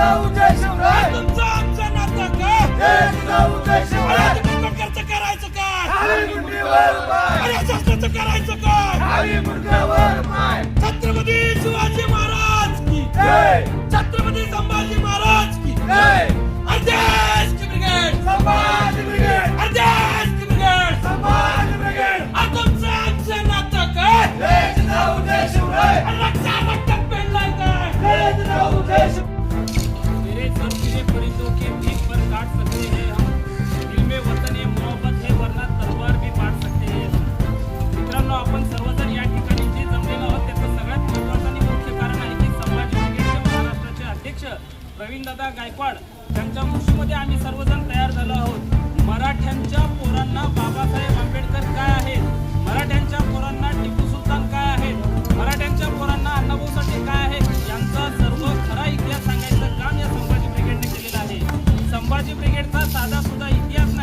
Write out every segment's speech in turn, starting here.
तुमचा उदय शिवराय. तुमचा आमचा नाता का? तुमचा उदय शिवराय. खर्च करायचं काय हवी मुंडीवर पाय. शासनाचं करायचं काय हवी मुंड्यावर छत्रपती संभाजी महाराज की. ब्रिगेड. संभाजी प्रवीणदादा गायकवाड त्यांच्या कृषीमध्ये आम्ही सर्वजण तयार झालो आहोत. मराठ्यांच्या पोरांना बाबासाहेब आंबेडकर काय आहेत? मराठ्यांच्या पोरांना टिपू सुलतान काय आहेत? मराठ्यांच्या पोरांना अण्णाभाऊसाठी काय आहे यांचा सर्व खरा इतिहास सांगायचं काम या संभाजी ब्रिगेडने केलेलं आहे. संभाजी ब्रिगेडचा साधा सुद्धा इतिहास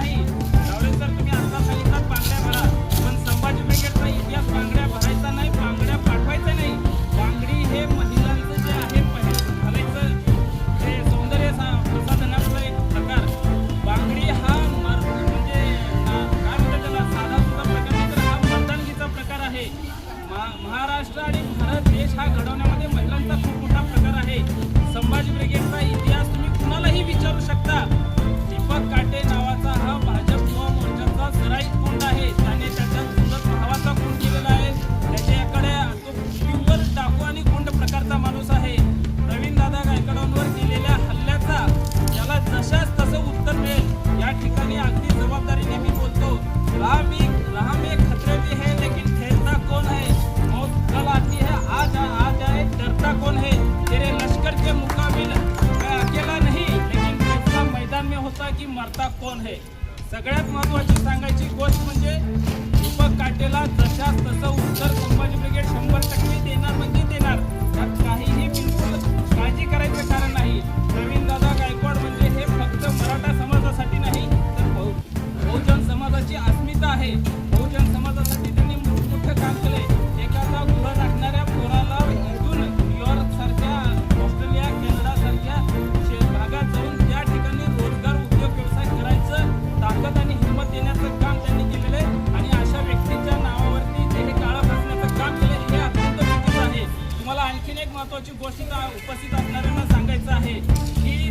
महत्वाची गोष्ट उपस्थित असणाऱ्यांना सांगायचं आहे की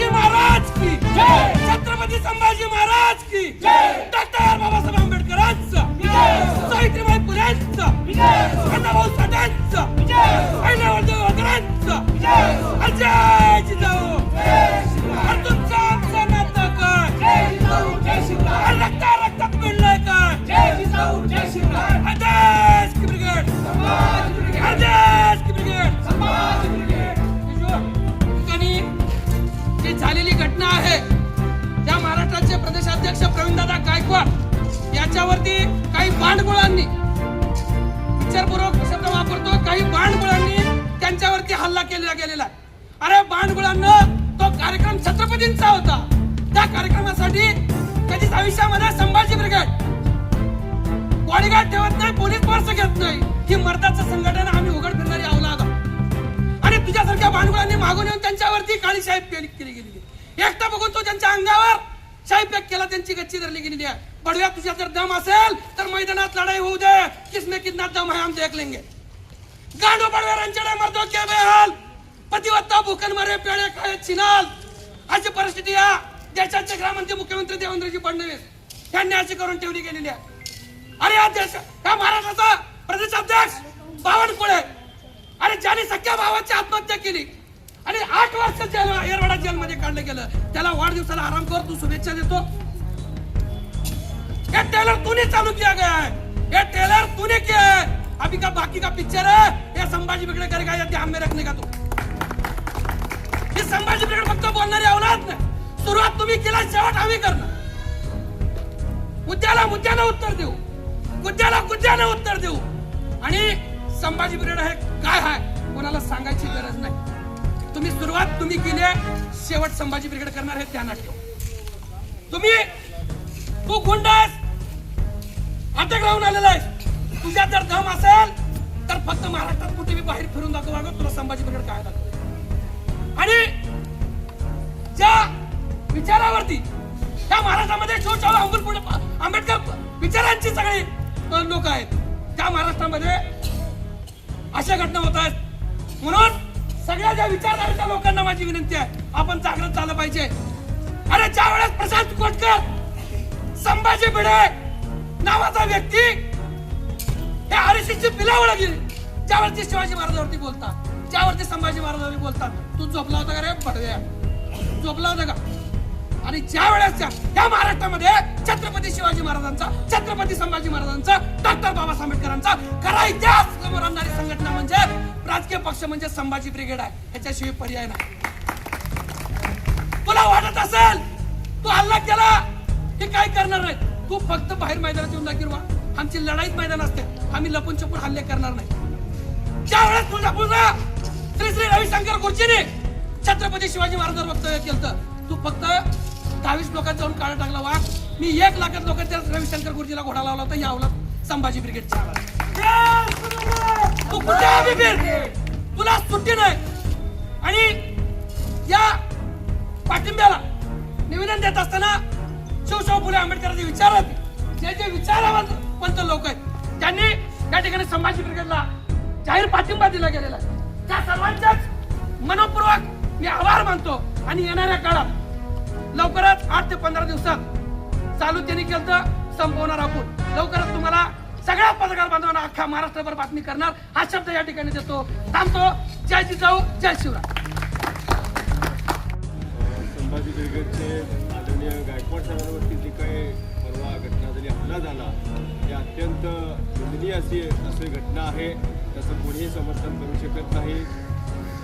संभाजी महाराज की जय. छत्रपती संभाजी महाराज की जय. डॉक्टर बाबासाहेब आंबेडकरांचा सावित्रीबाई फुलेंचा अण्णाभाऊ साठ्यांचा अहिल्यावरदेव अकरांचा अजय जिजाऊ. त्यांच्यावरती काही बांडगुळांनी विचारपूर्वक शब्द वापरतो. काही बांडगुळांनी त्यांच्यावरती हल्ला केला गेलेला अरे बांडगुळांना तो कार्यक्रम छत्रपतींचा होता. त्या कार्यक्रमासाठी कधीच आयुष्यामध्ये संभाजी ब्रिगेड बॉडीगार्ड ठेवत नाही पोलीस फोर्स घेत नाही. ही मर्दाचं संघटन आम्ही उघड फिरणारी अवलाद आहोत. आणि तुझ्यासारख्या बांडगुळांनी मागून येऊन त्यांच्यावरती काळी साहेब केली गेली गेलेली. एकटा बघून तो त्यांच्या अंगावर चाय पॅक केला त्यांची गच्ची धरली गेली आहे बडव्या तुझ्या जर दम असेल तर मैदानात लढाई होऊ दे. किसने कितना दम है हम देख लेंगे गांडो बडव्यारांच्या मर्दो के बेहाल. पतिवत्ता भूकन मरे पेळे खाय चिनाल अशी परिस्थिती या देशाचे गृहमंत्री मुख्यमंत्री देवेंद्रजी फडणवीस यांनी अशी करून ठेवली गेलेली आहे. अरे या देश या महाराष्ट्राचा प्रदेशाध्यक्ष बावनकुळे. अरे ज्याने सख्या भावाची आत्महत्या केली आणि आठ वर्ष जेल येरवाडा जेलमध्ये काढलं गेलं. त्याला वाढदिवसाला आराम कर तू शुभेच्छा देतो. ये टेलर तूने चालू किया गया है. ये टेलर तूने किया है. अभी का बाकी का पिक्चर है? ये संभाजी बिगड़े करेगा या ध्यान में रखने का तू। हे संभाजी ब्रिगेड फक्त बोलणारी औलाद नाही सुरुवात तुम्ही केला शेवट आम्ही करणार. मुद्द्याला मुद्द्याला उत्तर देऊ. मुद्द्याला मुद्द्यानं उत्तर देऊ. आणि संभाजी ब्रिगेड हे काय आहे? कोणाला सांगायची गरज नाही. तुम्ही सुरुवात तुम्ही केली आहे, शेवट संभाजी ब्रिगेड करणार हे ध्यानात ठेवा तुम्ही तू गुंड अटक राहून आलेला आहे तुझ्या जर दम असेल तर फक्त महाराष्ट्रात कुठे मी बाहेर फिरून दाखव वागत तुला संभाजी ब्रिगेड काय दाखव? आणि ज्या विचारावरती त्या महाराष्ट्रामध्ये शिवशाहू अंबुल आंबेडकर विचारांची सगळी लोक आहेत. त्या महाराष्ट्रामध्ये अशा घटना होत आहेत. म्हणून सगळ्या ज्या विचारधारेच्या लोकांना माझी विनंती आहे आपण जागृत झालं पाहिजे. अरे ज्या वेळेस प्रशांत कोटकर संभाजी भिडे नावाचा व्यक्ती हे आरएसएसची पिलावळ गेली ज्यावरती शिवाजी महाराजांवरती बोलतात ज्यावरती संभाजी महाराजांवरती बोलतात. तू झोपला होता का रे? पडव्या झोपला होता का? आणि ज्या त्या महाराष्ट्रामध्ये छत्रपती शिवाजी महाराजांचा छत्रपती संभाजी महाराजांचा डॉक्टर बाबासाहेब आंबेडकरांचा खरा इतिहास समोर आणणारी संघटना म्हणजे राजकीय पक्ष म्हणजे संभाजी ब्रिगेड आहे. ह्याच्याशिवाय पर्याय नाही. तुला वाटत असेल तू हल्ला केला हे काय करणार नाही तू फक्त बाहेर मैदानात येऊन दाखव आमची लढाईच मैदान असते. आम्ही लपून छपून हल्ले करणार नाही. ज्या वेळेस तुझा श्री श्री रविशंकर गुरुजीने छत्रपती शिवाजी महाराजांवर वक्तव्य केलं तू फक्त दहावीस लोकांत जाऊन काळ टाकला वाघ. मी एक लाखात लोकांच्या रविशंकर गुरुजीला घोडा लावला होता यावला संभाजी ब्रिगेडच्या तू कुठे आहे तुला सुट्टी नाही. आणि या पाठिंब्याला निवेदन देत असताना शिवशाहू फुले आंबेडकरांचे विचार होते जे जे विचारवंत लोक आहेत त्यांनी त्या ठिकाणी संभाजी ब्रिगेडला जाहीर पाठिंबा दिला गेलेला त्या सर्वांच्याच मनपूर्वक मी आभार मानतो. आणि येणाऱ्या काळात लवकरच आठ ते पंधरा दिवसात चालू त्यांनी केलं तर संपवणार आपण. लवकरच तुम्हाला सगळ्या पत्रकार बांधवांना अख्खा महाराष्ट्रभर बातमी करणार. हा शब्द या ठिकाणी देतो. थांबतो. जय जिजाऊ जय शिवराय. संभाजी ब्रिगेडचे आदरणीय गायकवाड साहेबांवरती जी काही परवा घटना झाली हल्ला झाला ही अत्यंत निंदनीय अशी अशी घटना आहे. त्याचं कोणीही समर्थन करू शकत नाही.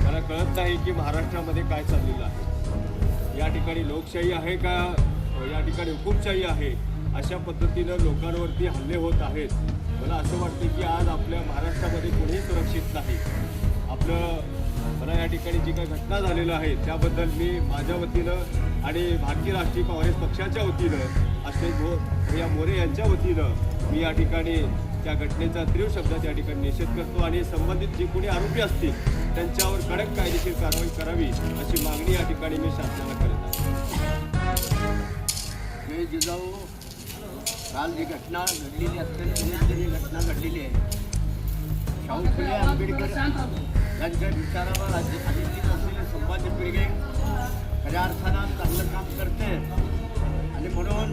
मला कळत नाही की महाराष्ट्रामध्ये काय चाललेलं आहे. या ठिकाणी लोकशाही आहे का? या ठिकाणी हुकूमशाही आहे? अशा पद्धतीनं लोकांवरती हल्ले होत आहेत. मला असं वाटतं की आज आपल्या महाराष्ट्रामध्ये कोणीही सुरक्षित नाही. आपलं मला या ठिकाणी जी काही घटना झालेलं आहे त्याबद्दल मी माझ्या वतीनं आणि भारतीय राष्ट्रीय काँग्रेस पक्षाच्या वतीनं असे भो या मोरे यांच्या वतीनं मी या ठिकाणी त्या घटनेचा तीव्र शब्दात या ठिकाणी निषेध करतो आणि संबंधित जे कोणी आरोपी असतील त्यांच्यावर कडक कायदेशीर कारवाई करावी अशी मागणी या ठिकाणी मी शासनाला हे जिजाऊ काल जी घटना घडलेली अत्यंत निंदनीय घटना घडलेली आहे. शाहू फुले आंबेडकर यांच्या विचारावर आधी- आधीची असलेली संभाजी पिळगे खऱ्या अर्थानं चांगलं काम करते. आणि म्हणून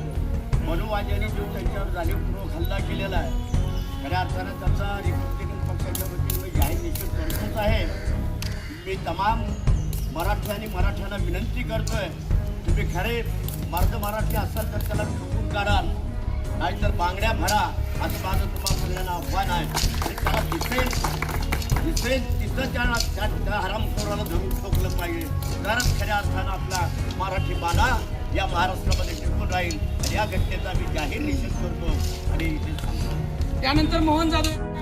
मनुवाद्यांनी जो त्यांच्यावर जाणीवपूर्वक हल्ला केलेला आहे खऱ्या अर्थानं त्याचा रिपब्लिकन पक्षाच्या वतीनं जाहीर निषेध करतोच आहे. मी तमाम मराठी आणि मराठ्यांना विनंती करतोय तुम्ही खरे मार्ग महाराष्ट्र असाल तर त्याला ठोकून काढाल. नाहीतर बांगड्या भरा. असं माझं तुम्हाला सगळ्यांना आव्हान आहे. आणि त्याला दिसेल दिसेल तिथं त्या त्या हरामखोराला धरून ठोकलं पाहिजे. तरच खऱ्या अर्थानं आपला मराठी बाला या महाराष्ट्रामध्ये टिकून राहील. आणि या घटनेचा मी जाहीर निषेध करतो. आणि त्यानंतर मोहन जाधव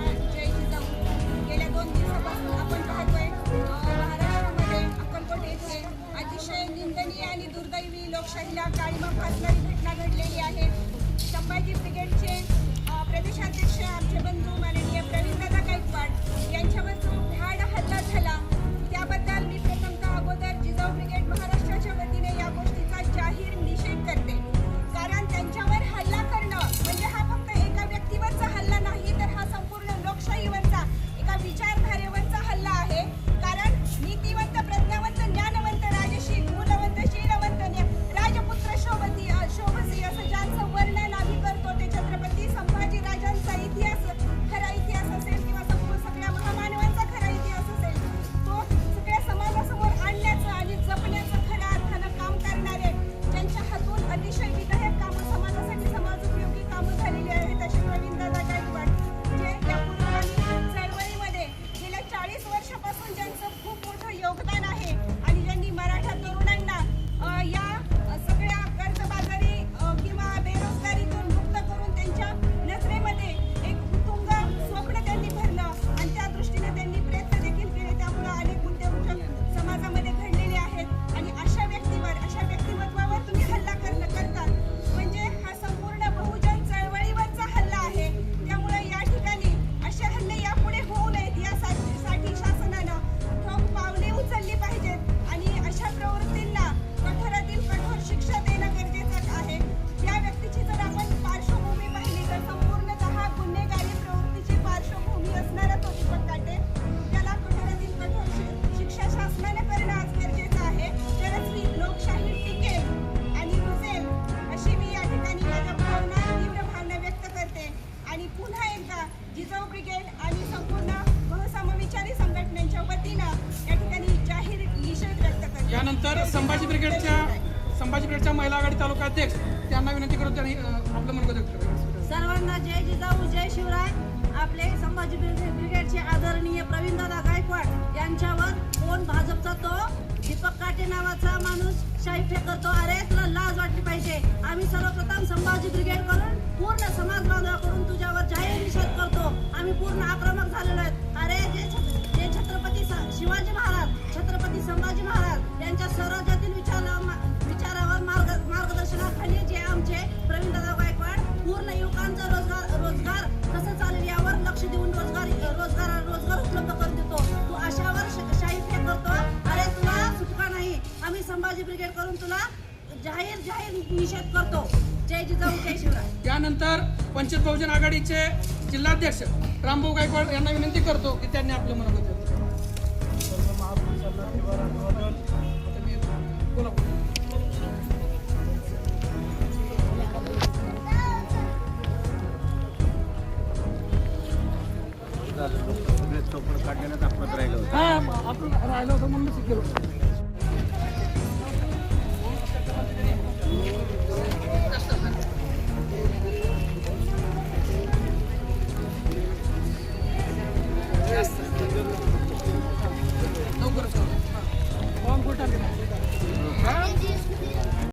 लोकशाहीला काळीमा फासणारी घटना घडलेली आहे. संभाजी ब्रिगेडचे प्रदेशाध्यक्ष आमचे बंधू माननीय प्रवीणदादा गायकवाड यांच्यावर जो भ्याड हल्ला झाला त्याबद्दल मी प्रथम आदरणीय प्रवीणदादा गायकवाड यांच्यावर कोण भाजपचा तो? दीपक काटे नावाचा माणूस शाही फेकतो अरे तुला लाज वाटली पाहिजे. आम्ही सर्वप्रथम संभाजी ब्रिगेड करून पूर्ण समाज बांधवाकडून तुझ्यावर जाहीर निषेध करतो. आम्ही पूर्ण आक्रमक झालेलो आहेत. अरे जे जे छत्रपती शिवाजी महाराज छत्रपती संभाजी महाराज यांच्या स्वराज्यातील विचारा विचारावर मार्ग मार्गदर्शनाखाली जे आमचे प्रवीणदादा बाजी ब्रिगेड करून तुला जाहीर जाहीर निषेध करतो. जय जिजाऊ जय शिवराय. त्यानंतर वंचित बहुजन आघाडीचे जिल्हाध्यक्ष रामभाऊ गायकवाड यांना विनंती करतो की त्यांनी आपलं मनोगत आपण राहिलं होतं म्हणूनच केलं